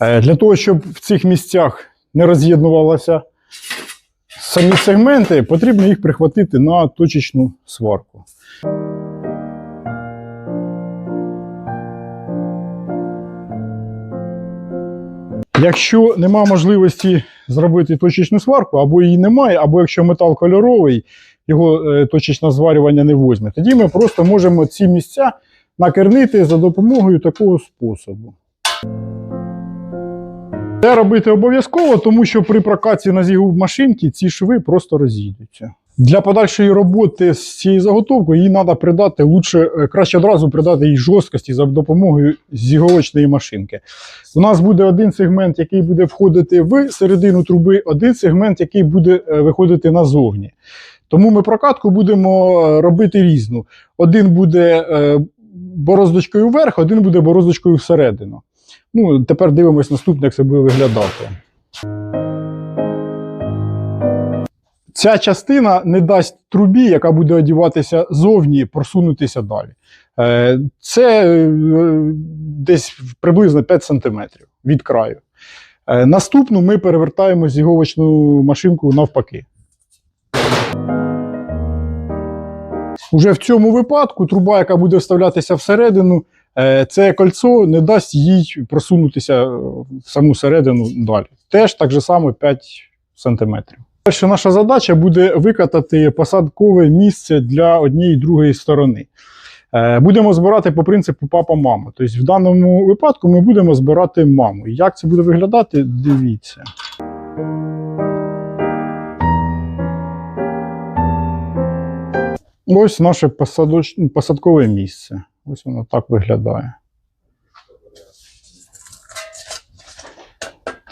Е, Для того, щоб в цих місцях не роз'єднувалися самі сегменти, потрібно їх прихватити на точечну сварку. Якщо нема можливості зробити точечну сварку, або її немає, або якщо метал кольоровий, його е, точечне зварювання не возьме, тоді ми просто можемо ці місця накернити за допомогою такого способу. Це робити обов'язково, тому що при прокаті на зігуб машинки ці шви просто розійдуться. Для подальшої роботи з цією заготовкою їй треба придати лучше, е, краще одразу придати їй жорсткості за допомогою зіговочної машинки. У нас буде один сегмент, який буде входити в середину труби, один сегмент, який буде е, виходити назовні. Тому ми прокатку будемо е, робити різну. Один буде бороздочкою вверх, один буде бороздочкою всередину. Ну, тепер дивимось наступне, як це буде виглядати. Ця частина не дасть трубі, яка буде одіватися зовні, просунутися далі. Е, Це е, десь приблизно 5 см від краю. Е, Наступну ми перевертаємо зіговочну машинку навпаки. Уже в цьому випадку труба, яка буде вставлятися всередину, це кольцо не дасть їй просунутися в саму середину далі. Теж так же само 5 см. Перша наша задача буде викатати посадкове місце для однієї і другої сторони. Е, Будемо збирати по принципу папа-мама. Тобто в даному випадку ми будемо збирати маму. Як це буде виглядати, дивіться. Ось наше посадкове місце. Ось воно так виглядає.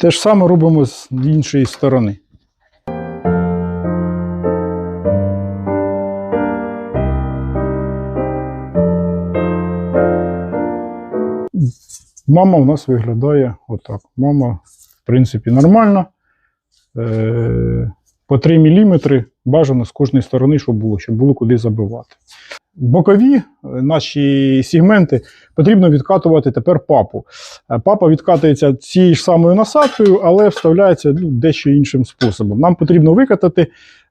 Те ж саме робимо з іншої сторони. Мама у нас виглядає отак. Мама, в принципі, нормальна. Е, по 3 мм бажано з кожної сторони, щоб було, щоб було куди забивати. Бокові е, наші сегменти потрібно відкатувати тепер папу. Е, Папа відкатується цією ж самою насадкою, але вставляється ну, дещо іншим способом. Нам потрібно викатати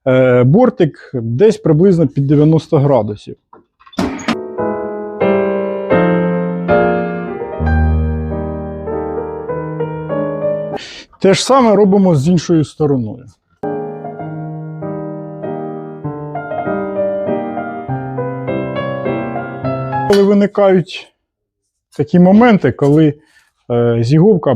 е, бортик десь приблизно під 90 градусів. Те ж саме робимо з іншою стороною. Коли виникають такі моменти, коли е, зіговка